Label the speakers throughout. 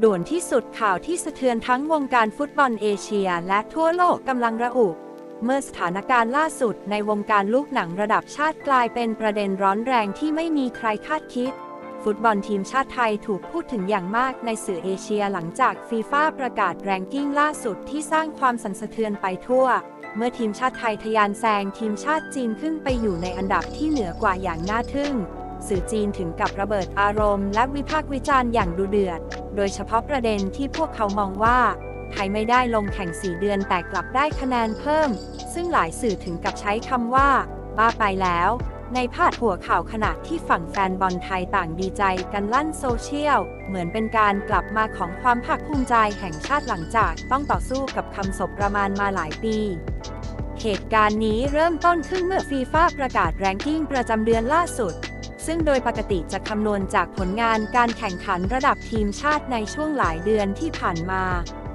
Speaker 1: ด่วนที่สุดข่าวที่สะเทือนทั้งวงการฟุตบอลเอเชียและทั่วโลกกำลังระอุ เมื่อสถานการณ์ล่าสุดในวงการลูกหนังระดับชาติกลายเป็นประเด็นร้อนแรงที่ไม่มีใครคาดคิด ฟุตบอลทีมชาติไทยถูกพูดถึงอย่างมากในสื่อเอเชียหลังจากฟีฟ่าประกาศแรงกิ้งล่าสุดที่สร้างความสั่นสะเทือนไปทั่ว เมื่อทีมชาติไทยทะยานแซงทีมชาติจีนขึ้นไปอยู่ในอันดับที่เหนือกว่าอย่างน่าทึ่ง สื่อจีนถึงกับระเบิดอารมณ์และวิพากษ์วิจารณ์อย่างดุเดือด โดยเฉพาะประเด็นที่พวกเขามองว่าไทยไม่ได้ลงแข่ง 4 เดือนแต่กลับได้คะแนนเพิ่ม ซึ่งหลายสื่อถึงกับใช้คำว่า บ้าไปแล้ว ในพาดหัวข่าวขณะที่ฝั่งแฟนบอลไทยต่างดีใจกันลั่นโซเชียล เหมือนเป็นการกลับมาของความภาคภูมิใจแห่งชาติหลังจากต้องต่อสู้กับคำศพประมาณมาหลายปีเหตุการณ์นี้เริ่มต้นขึ้นเมื่อฟีฟ่าประกาศแรงกิ้งประจำเดือนล่าสุด ซึ่งโดยปกติจะคำนวณจากผลงานการแข่งขันระดับทีมชาติในช่วงหลายเดือนที่ผ่านมา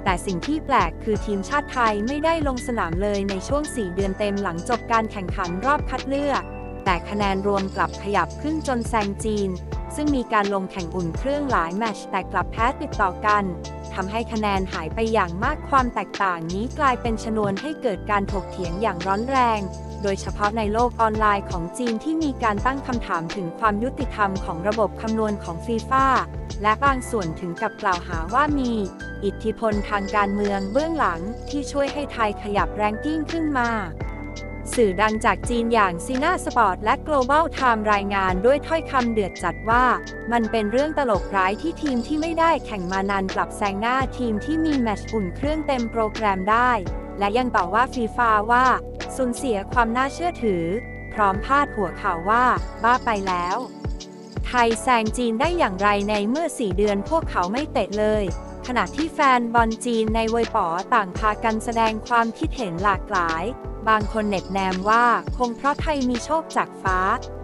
Speaker 1: แต่สิ่งที่แปลกคือทีมชาติไทยไม่ได้ลงสนามเลยในช่วง 4 เดือนเต็มหลังจบการแข่งขันรอบคัดเลือก แต่คะแนนรวมกลับขยับขึ้นจนแซงจีน ซึ่งมีการลงแข่งอุ่นเครื่องหลายแมตช์แต่กลับแพ้ติดต่อกันทำให้คะแนนหายไปอย่างมากความแตกต่างนี้กลายเป็นชนวนให้เกิดการถกเถียงอย่างร้อนแรง โดยเฉพาะในโลกออนไลน์ของจีนที่มีการตั้งคำถามถึงความยุติธรรมของระบบคำนวณของฟีฟ่าและบางส่วนถึงกับกล่าวหาว่ามี อิทธิพลทางการเมืองเบื้องหลังที่ช่วยให้ไทยขยับแรงกิ้งขึ้นมาสื่อดังจากจีนอย่างซีน่าสปอร์ตและ Global Time รายงานด้วยถ้อยคำเดือดจัดว่า มันเป็นเรื่องตลกร้ายที่ทีมที่ไม่ได้แข่งมานานกลับแซงหน้าทีมที่มีแมตช์อุ่นเครื่องเต็มโปรแกรมได้ และยังต่อว่าฟีฟาว่า สูญเสียความน่าเชื่อถือ พร้อมพาดหัวข่าวว่า บ้าไปแล้ว ไทยแซงจีนได้อย่างไรในเมื่อ 4 เดือนพวกเขาไม่เตะเลย ขณะที่แฟนบอลจีนในเวยป๋อต่างพากันแสดงความคิดเห็นหลากหลาย บางคนเน็บแนมว่าคงเพราะไทยมีโชคจากฟ้า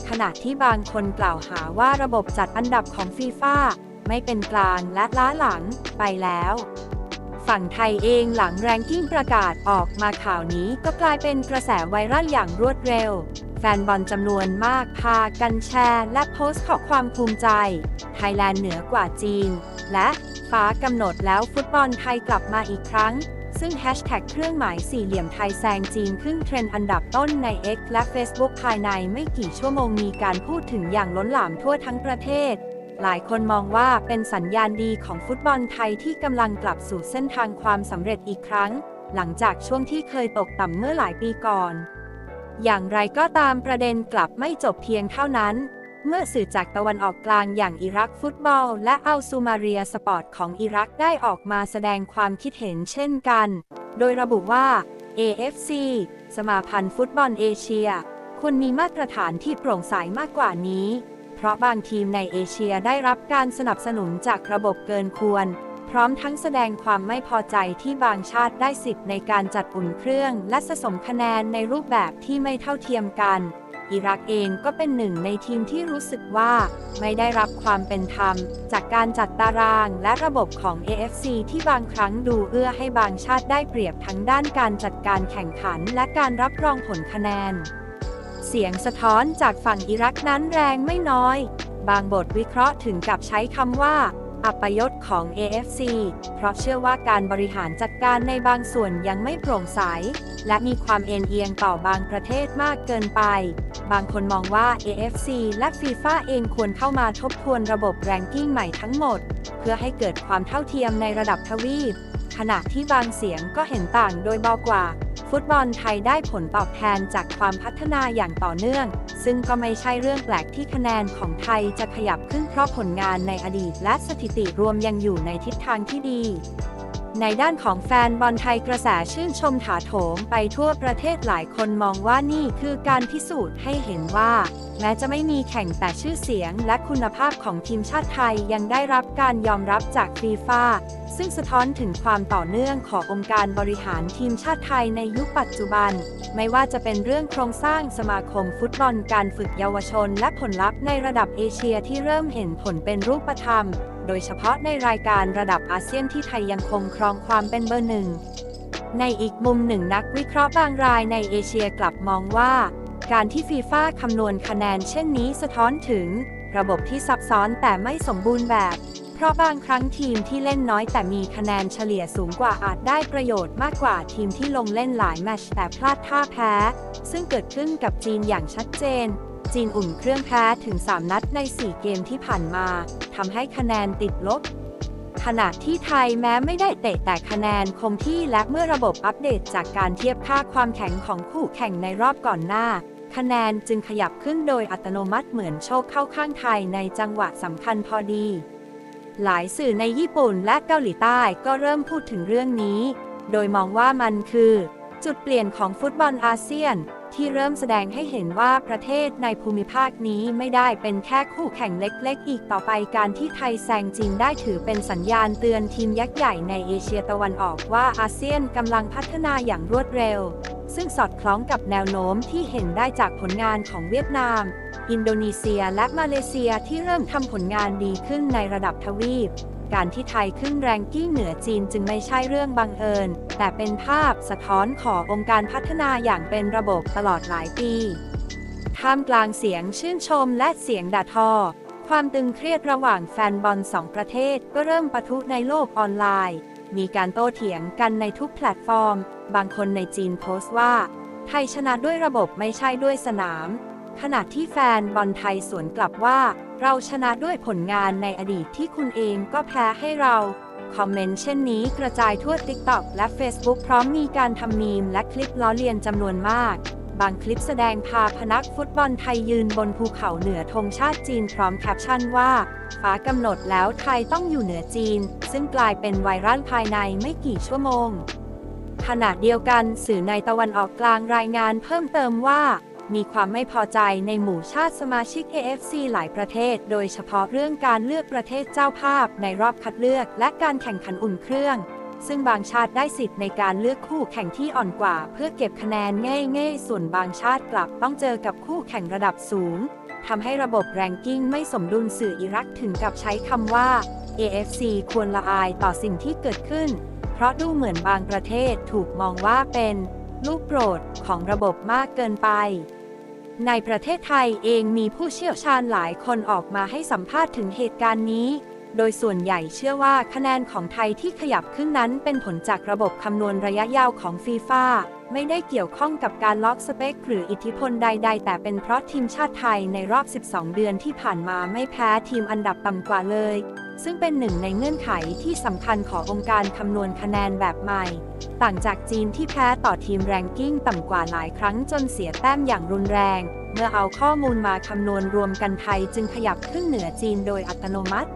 Speaker 1: ขณะที่บางคนกล่าวหาว่าระบบจัดอันดับของฟีฟ่าไม่เป็นกลางและล้าหลังไปแล้ว ฝั่งไทยเองหลังแรงกิ้งประกาศออกมาข่าวนี้ก็กลายเป็นกระแสไวรัลอย่างรวดเร็ว แฟนบอลจำนวนมากพากันแชร์และโพสต์ขอความภูมิใจ ไทยแลนด์เหนือกว่าจีน และฟ้ากำหนดแล้วฟุตบอลไทยกลับมาอีกครั้ง ซึ่งแฮชแท็กเครื่องหมายสี่เหลี่ยมไทยแซงจีนขึ้นเทรนด์อันดับต้นใน X และ Facebook ภายในไม่กี่ชั่วโมงมีการพูดถึงอย่างล้นหลามทั่วทั้งประเทศ หลายคนมองว่าเป็นสัญญาณดีของฟุตบอลไทยที่กำลังกลับสู่เส้นทางความสำเร็จอีกครั้ง หลังจากช่วงที่เคยตกต่ำเมื่อหลายปีก่อน อย่างไรก็ตามประเด็นกลับไม่จบเพียงเท่านั้น เมื่อสื่อจากตะวันออกกลางอย่างอิรักฟุตบอล และอัลซูมาเรียสปอร์ตของอิรักได้ออกมาแสดงความคิดเห็นเช่นกัน โดยระบุว่า AFC สมาพันธ์ฟุตบอลเอเชีย ควรมีมาตรฐานที่โปร่งใสมากกว่านี้ ราะบางทีมในเอเชียได้รับการสนับสนุนจากระบบเกินควร พร้อมทั้งแสดงความไม่พอใจที่บางชาติได้สิทธิ์ในการจัดอุ่นเครื่อง และสะสมคะแนนในรูปแบบที่ไม่เท่าเทียมกัน อิรักเองก็เป็นหนึ่งในทีมที่รู้สึกว่า ไม่ได้รับความเป็นธรรม จากการจัดตารางและระบบของ AFC ที่บางครั้งดูเอื้อให้บางชาติได้เปรียบทั้งด้านการจัดการแข่งขันและการรับรองผลคะแนน สียงสะท้อนจากฝั่งอิรักนั้นแรงไม่น้อย บางบทวิเคราะห์ถึงกับใช้คำว่า อัปยศของ AFC เพราะเชื่อว่าการบริหารจัดการในบางส่วนยังไม่โปร่งใส และมีความเอ็นเอียงต่อบางประเทศมากเกินไป บางคนมองว่า AFC และ FIFA เองควรเข้ามาทบทวนระบบแรงกิ้งใหม่ทั้งหมด เพื่อให้เกิดความเท่าเทียมในระดับทวีปขณะที่บางเสียงก็เห็นต่างโดยเบากว่า ฟุตบอลไทยได้ผลตอบแทนจากความพัฒนาอย่างต่อเนื่อง ซึ่งก็ไม่ใช่เรื่องแปลกที่คะแนนของไทยจะขยับขึ้นเพราะผลงานในอดีตและสถิติรวมยังอยู่ในทิศทางที่ดี ในด้านของแฟนบอลไทยกระแสชื่นชมถาโถมไปทั่วประเทศหลายคนมองว่านี่คือการพิสูจน์ให้เห็นว่า แม้จะไม่มีแข่งแต่ชื่อเสียงและคุณภาพของทีมชาติไทยยังได้รับการยอมรับจากฟีฟ่าซึ่งสะท้อนถึงความต่อเนื่องขององค์การบริหารทีมชาติไทยในยุคปัจจุบัน ไม่ว่าจะเป็นเรื่องโครงสร้างสมาคมฟุตบอลการฝึกเยาวชน และผลลัพธ์ในระดับเอเชียที่เริ่มเห็นผลเป็นรูปธรรม โดยเฉพาะในรายการระดับอาเซียนที่ไทยยังคงครองความเป็นเบอร์หนึ่ง ในอีกมุมหนึ่งนักวิเคราะห์บางรายในเอเชียกลับมองว่า การที่ฟีฟ่าคำนวณคะแนนเช่นนี้สะท้อนถึง ระบบที่ซับซ้อนแต่ไม่สมบูรณ์แบบ เพราะบางครั้งทีมที่เล่นน้อยแต่มีคะแนนเฉลี่ยสูงกว่าอาจได้ประโยชน์มากกว่าทีมที่ลงเล่นหลายแมตช์แต่พลาดท่าแพ้ ซึ่งเกิดขึ้นกับจีนอย่างชัดเจน จีนอุ่นเครื่องแพ้ถึง 3 นัดใน 4 เกมที่ผ่านมาทำให้คะแนนติดลบ ขณะที่ไทยแม้ไม่ได้เตะแต่คะแนนคงที่และเมื่อระบบอัปเดตจากการเทียบค่าความแข็งของคู่แข่งในรอบก่อนหน้า คะแนนจึงขยับขึ้นโดยอัตโนมัติเหมือนโชคเข้าข้างไทยในจังหวะสำคัญพอดี หลายสื่อในญี่ปุ่นและเกาหลีใต้ก็เริ่มพูดถึงเรื่องนี้ โดยมองว่ามันคือ จุดเปลี่ยนของฟุตบอลอาเซียน ที่เริ่มแสดงให้เห็นว่าประเทศในภูมิภาคนี้ไม่ได้เป็นแค่คู่แข่งเล็กๆ อีกต่อไปการที่ไทยแซงจีนได้ถือเป็นสัญญาณเตือนทีมยักษ์ใหญ่ในเอเชียตะวันออกว่าอาเซียนกำลังพัฒนาอย่างรวดเร็ว ซึ่งสอดคล้องกับแนวโน้มที่เห็นได้จากผลงานของเวียดนาม อินโดนีเซียและมาเลเซียที่เริ่มทำผลงานดีขึ้นในระดับทวีป การที่ไทยขึ้นแรงกิ้งเหนือจีนจึงไม่ใช่เรื่องบังเอิญ แต่เป็นภาพสะท้อนขององค์การพัฒนาอย่างเป็นระบบตลอดหลายปี ท่ามกลางเสียงชื่นชมและเสียงด่าทอ ความตึงเครียดระหว่างแฟนบอลสองประเทศก็เริ่มปะทุในโลกออนไลน์ มีการโต้เถียงกันในทุกแพลตฟอร์ม บางคนในจีนโพสต์ว่า ไทยชนะด้วยระบบไม่ใช่ด้วยสนาม ขณะที่แฟนบอลไทยสวนกลับว่า เราชนะด้วยผลงานในอดีตที่คุณเองก็แพ้ให้เรา คอมเมนต์เช่นนี้กระจายทั่ว TikTok และ Facebook พร้อมมีการทำมีมและคลิปล้อเลียนจำนวนมาก บางคลิปแสดงพาพนักฟุตบอลไทยยืนบนภูเขาเหนือธงชาติจีนพร้อมแคปชั่นว่า ฟ้ากำหนดแล้วไทยต้องอยู่เหนือจีน ซึ่งกลายเป็นไวรัลภายในไม่กี่ชั่วโมงขณะเดียวกันสื่อในตะวันออกกลางรายงานเพิ่มเติมว่า มีความไม่พอใจในหมู่ชาติสมาชิก AFC หลายประเทศ โดยเฉพาะเรื่องการเลือกประเทศเจ้าภาพในรอบคัดเลือกและการแข่งขันอุ่นเครื่อง ซึ่งบางชาติได้สิทธิ์ในการเลือกคู่แข่งที่อ่อนกว่า เพื่อเก็บคะแนนง่ายๆ ส่วนบางชาติกลับต้องเจอกับคู่แข่งระดับสูงทำให้ระบบแรงกิ้งไม่สมดุลสื่ออิรักถึงกับใช้คำว่า AFC ควรละอายต่อสิ่งที่เกิดขึ้น เพราะดูเหมือนบางประเทศถูกมองว่าเป็น ลูกโปรดของระบบมากเกินไป ในประเทศไทยเองมีผู้เชี่ยวชาญหลายคนออกมาให้สัมภาษณ์ถึงเหตุการณ์นี้ โดยส่วนใหญ่เชื่อว่าคะแนนของไทยที่ขยับขึ้นนั้นเป็นผลจากระบบคำนวณระยะยาวของฟีฟ่าไม่ได้เกี่ยวข้องกับการล็อกสเปคหรืออิทธิพลใด ๆ แต่เป็นเพราะทีมชาติไทยในรอบ 12 เดือนที่ผ่านมาไม่แพ้ทีมอันดับต่ำกว่าเลย ซึ่งเป็นหนึ่งในเงื่อนไขที่สำคัญขององค์การคำนวณคะแนนแบบใหม่ ต่างจากจีนที่แพ้ต่อทีมแรงกิ้งต่ำกว่าหลายครั้งจนเสียแต้มอย่างรุนแรง เมื่อเอาข้อมูลมาคำนวณรวมกันไทยจึงขยับขึ้นเหนือจีนโดยอัตโนมัติ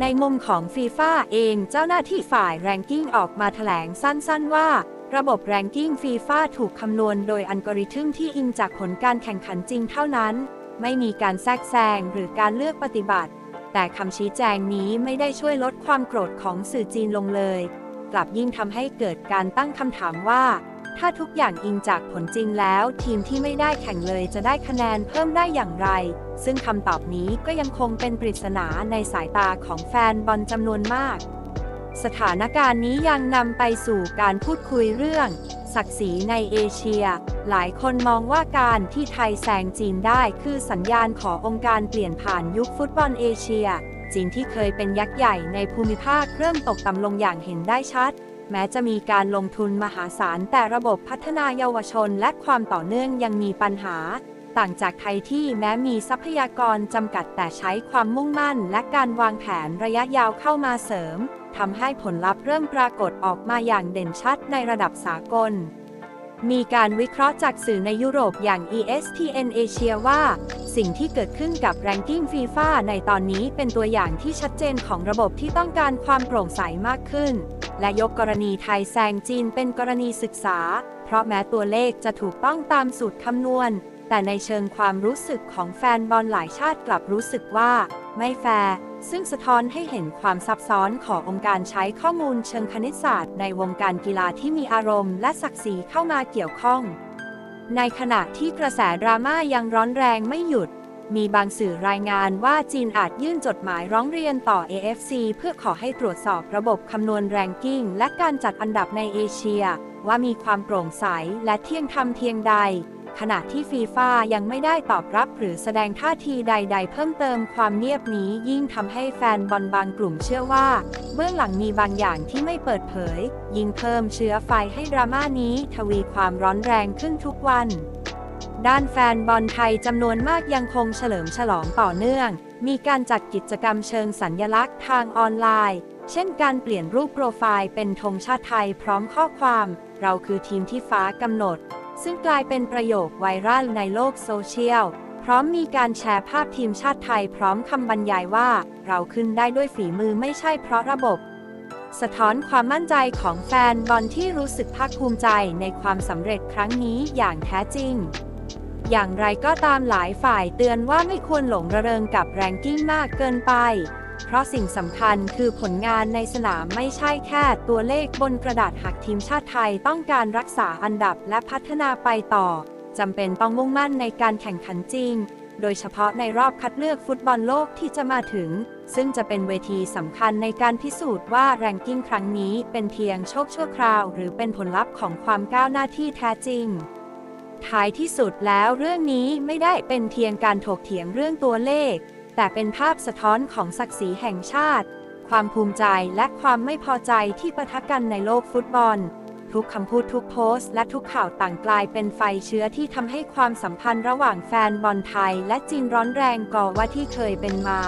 Speaker 1: ในมุมของฟีฟ่าเองเจ้าหน้าที่ฝ่ายแรงกิ้งออกมาแถลงสั้นๆว่า ระบบแรงกิ้งฟีฟ่าถูกคำนวณโดยอัลกอริทึมที่อิงจากผลการแข่งขันจริงเท่านั้น ไม่มีการแทรกแซงหรือการเลือกปฏิบัติ แต่คำชี้แจงนี้ไม่ได้ช่วยลดความโกรธของสื่อจีนลงเลย กลับยิ่งทำให้เกิดการตั้งคำถามว่า ถ้าทุกอย่างอิงจากผลจริงแล้ว ทีมที่ไม่ได้แข่งเลยจะได้คะแนนเพิ่มได้อย่างไร ซึ่งคำตอบนี้ก็ยังคงเป็นปริศนาในสายตาของแฟนบอลจำนวนมาก สถานการณ์นี้ยังนำไปสู่การพูดคุยเรื่อง ศักดิ์ศรีในเอเชีย หลายคนมองว่าการที่ไทยแซงจีนได้คือสัญญาณขององค์การเปลี่ยนผ่านยุคฟุตบอลเอเชีย จีนที่เคยเป็นยักษ์ใหญ่ในภูมิภาคเริ่มตกต่ำลงอย่างเห็นได้ชัด แม้จะมีการลงทุนมหาศาลแต่ระบบพัฒนาเยาวชนและความต่อเนื่องยังมีปัญหา ต่างจากไทยที่แม้มีทรัพยากรจำกัดแต่ใช้ความมุ่งมั่น และการวางแผนระยะยาวเข้ามาเสริมทำให้ผลลัพธ์เริ่มปรากฏออกมาอย่างเด่นชัดในระดับสากล มีการวิเคราะห์จากสื่อในยุโรปอย่าง ESPN Asia ว่า สิ่งที่เกิดขึ้นกับแรงกิ้งฟีฟ่าในตอนนี้เป็นตัวอย่างที่ชัดเจนของระบบที่ต้องการความโปร่งใสมากขึ้น และยกกรณีไทยแซงจีนเป็นกรณีศึกษา เพราะแม้ตัวเลขจะถูกต้องตามสูตรคำนวณ แต่ในเชิงความรู้สึกของแฟนบอลหลายชาติกลับรู้สึกว่า ไม่แฟร์ ซึ่งสะท้อนให้เห็นความซับซ้อนขององค์การใช้ข้อมูลเชิงคณิตศาสตร์ในวงการกีฬาที่มีอารมณ์และศักดิ์ศรีเข้ามาเกี่ยวข้อง ในขณะที่กระแสดราม่ายังร้อนแรงไม่หยุด มีบางสื่อรายงานว่าจีนอาจยื่นจดหมายร้องเรียนต่อ AFC เพื่อขอให้ตรวจสอบระบบคำนวณแรงกิ้งและการจัดอันดับในเอเชีย ว่ามีความโปร่งใสและเที่ยงธรรมเทียงใด ขณะที่ฟีฟ่ายังไม่ได้ตอบรับหรือแสดงท่าทีใด ๆ เพิ่มเติมความเงียบนี้ยิ่งทำให้แฟนบอลบางกลุ่มเชื่อว่า เบื้องหลังมีบางอย่างที่ไม่เปิดเผย ยิ่งเพิ่มเชื้อไฟให้ดราม่านี้ทวีความร้อนแรงขึ้นทุกวันด้านแฟนบอลไทยจำนวนมากยังคงเฉลิมฉลองต่อเนื่อง มีการจัดกิจกรรมเชิงสัญญลักษณ์ทางออนไลน์ เช่นการเปลี่ยนรูปโปรไฟล์เป็นธงชาติไทยพร้อมข้อความ เราคือทีมที่ฟ้ากำหนด ซึ่งกลายเป็นประโยคไวรัลในโลกโซเชียล พร้อมมีการแชร์ภาพทีมชาติไทยพร้อมคำบรรยายว่า เราขึ้นได้ด้วยฝีมือไม่ใช่เพราะระบบ สะท้อนความมั่นใจของแฟนบอลที่รู้สึกภาคภูมิใจในความสำเร็จครั้งนี้อย่างแท้จริงอย่างไรก็ตามหลายฝ่ายเตือนว่าไม่ควรหลงระเริงกับแรงกิ้งมากเกินไป เพราะสิ่งสำคัญคือผลงานในสนามไม่ใช่แค่ตัวเลขบนกระดาษหากทีมชาติไทยต้องการรักษาอันดับและพัฒนาไปต่อจำเป็นต้องมุ่งมั่นในการแข่งขันจริง โดยเฉพาะในรอบคัดเลือกฟุตบอลโลกที่จะมาถึง ซึ่งจะเป็นเวทีสำคัญในการพิสูจน์ว่าแรงกิ้งครั้งนี้เป็นเพียงโชคชั่วคราว หรือเป็นผลลัพธ์ของความก้าวหน้าที่แท้จริงท้ายที่สุดแล้วเรื่องนี้ไม่ได้เป็นเพียงการถกเถียงเรื่องตัวเลข แต่เป็นภาพสะท้อนของศักดิ์ศรีแห่งชาติ ความภูมิใจและความไม่พอใจที่ปะทะกันในโลกฟุตบอล ทุกคำพูดทุกโพสต์ และทุกข่าวต่างกลายเป็นไฟเชื้อที่ทำให้ความสัมพันธ์ระหว่างแฟนบอลไทย และจีนร้อนแรงก่อว่าที่เคยเป็นมา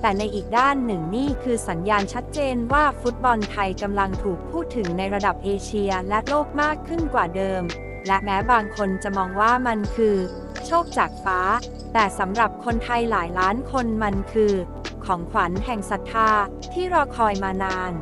Speaker 1: แต่ในอีกด้านหนึ่งนี่คือสัญญาณชัดเจนว่าฟุตบอลไทยกำลังถูกพูดถึงในระดับเอเชียและโลกมากขึ้นกว่าเดิม และแม้บางคนจะมองว่ามันคือ โชคจากฟ้า แต่สำหรับคนไทยหลายล้านคนมันคือ ของขวัญแห่งศรัทธาที่รอคอยมานาน